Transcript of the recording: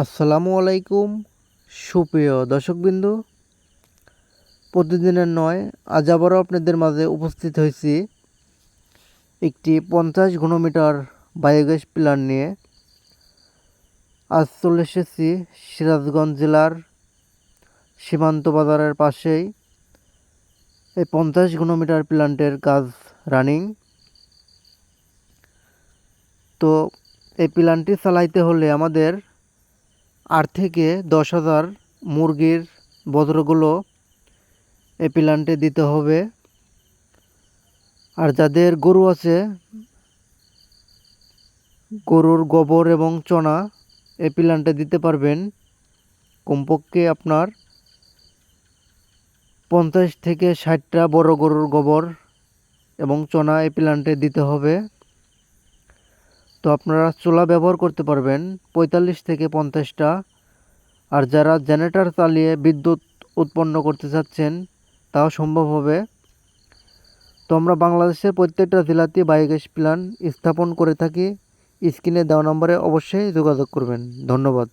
আসসালামু আলাইকুম, সুপ্রিয় দর্শকবিন্দু। প্রতিদিনের নয়, আজ আবারও আপনাদের মাঝে উপস্থিত হয়েছি একটি পঞ্চাশ ঘনমিটার বায়োগ্যাস প্ল্যান নিয়ে। আজ চলে এসেছি সিরাজগঞ্জ জেলার সীমান্ত বাজারের পাশেই। এই পঞ্চাশ ঘনমিটার প্ল্যান্টের কাজ রানিং। তো এই প্ল্যান্টটি চালাইতে হলে আমাদের আট থেকে দশ হাজার মুরগির বদ্রগুলো এই প্ল্যান্টে দিতে হবে। আর যাদের গরু আছে, গরুর গোবর এবং চনা এই দিতে পারবেন। কমপক্ষে আপনার পঞ্চাশ থেকে ষাটটা বড় গরুর গোবর এবং চনা এই দিতে হবে। তো আপনারা চুলা ব্যবহার করতে পারবেন, পঁয়তাল্লিশ থেকে পঞ্চাশটা। আর যারা জেনারেটর চালিয়ে বিদ্যুৎ উৎপন্ন করতে চাচ্ছেন, তাও সম্ভব হবে। তো আমরা বাংলাদেশের প্রত্যেকটা জেলাতে বায়োগ্যাস প্ল্যান্ট স্থাপন করে থাকি। স্ক্রিনে দেওয়া নম্বরে অবশ্যই যোগাযোগ করবেন। ধন্যবাদ।